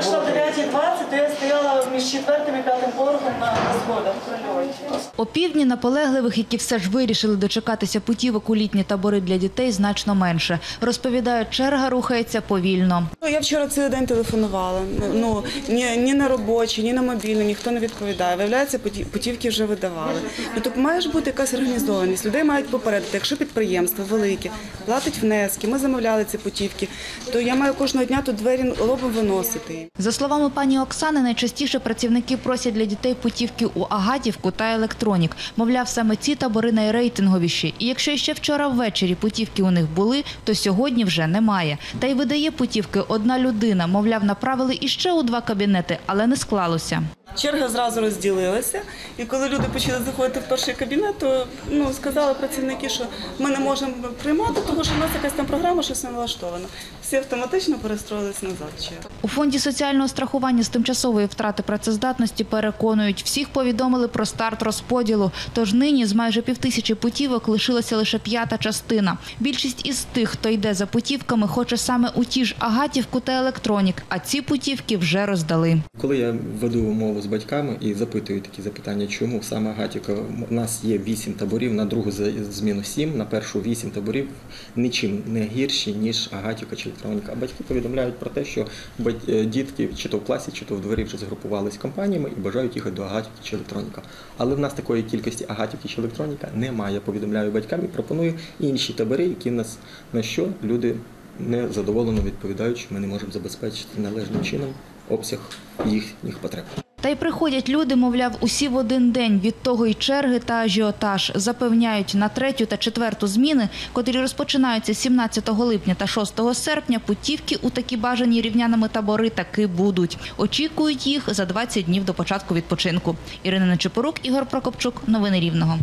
прийшла в 9.20, то я стояла між четвертим і п'ятим поверхом на, сходах. Опівдні наполегливих, які все ж вирішили дочекатися путівок у літні табори для дітей, значно менше. Розповідають, черга рухається повільно. Ну, Я вчора цілий день телефонувала. Ну ні, ні на робочі, ні на мобільний, ніхто не відповідає. Виявляється, путі- путівки вже видавали. Ну тобто має ж бути якась організованість. Людей мають попередити. Якщо підприємство велике платить внески, ми замовляли ці путівки, то я маю кожного дня тут двері лобом виносити. За словами пані Оксани, найчастіше працівники просять для дітей путівки у Агатівку та Електронік. Мовляв, саме ці табори найрейтинговіші. І якщо ще вчора ввечері путівки у них були, то сьогодні вже немає. Та й видає путівки одна людина. Мовляв, направили іще у два кабінети, але не склалося. Черга зразу розділилася, і коли люди почали заходити в перший кабінет, то ну сказали працівники, що ми не можемо приймати, тому що в нас якась там програма щось не налаштована. Всі автоматично перестроїлись назад. У фонді соціального страхування з тимчасової втрати працездатності переконують, всіх повідомили про старт розподілу. Тож нині з майже півтисячі путівок лишилася лише п'ята частина. Більшість із тих, хто йде за путівками, хоче саме у ті ж Агатівку та Електронік, а ці путівки вже роздали. Коли я веду мову з батьками і запитую такі запитання, чому саме Гатіка, у нас є вісім таборів, на другу зміну сім, на першу вісім таборів нічим не гірші, ніж Агатіка чи електроніка. А батьки повідомляють про те, що е, дітки чи то в класі, чи то в дворі вже згрупувались компаніями і бажають їхати до Агатіки чи електроніка. Але в нас такої кількості Агатіки чи електроніка немає. Повідомляю батькам і пропоную інші табори, які нас на що люди незадоволено відповідають, що ми не можемо забезпечити належним чином обсяг їхніх потреб. Та й приходять люди, мовляв, усі в один день. Від того й черги та ажіотаж. Запевняють, на третю та четверту зміни, котрі розпочинаються 17 липня та 6 серпня, путівки у такі бажані рівнянами табори таки будуть. Очікують їх за 20 днів до початку відпочинку. Ірина Нечепорук, Ігор Прокопчук. Новини Рівного.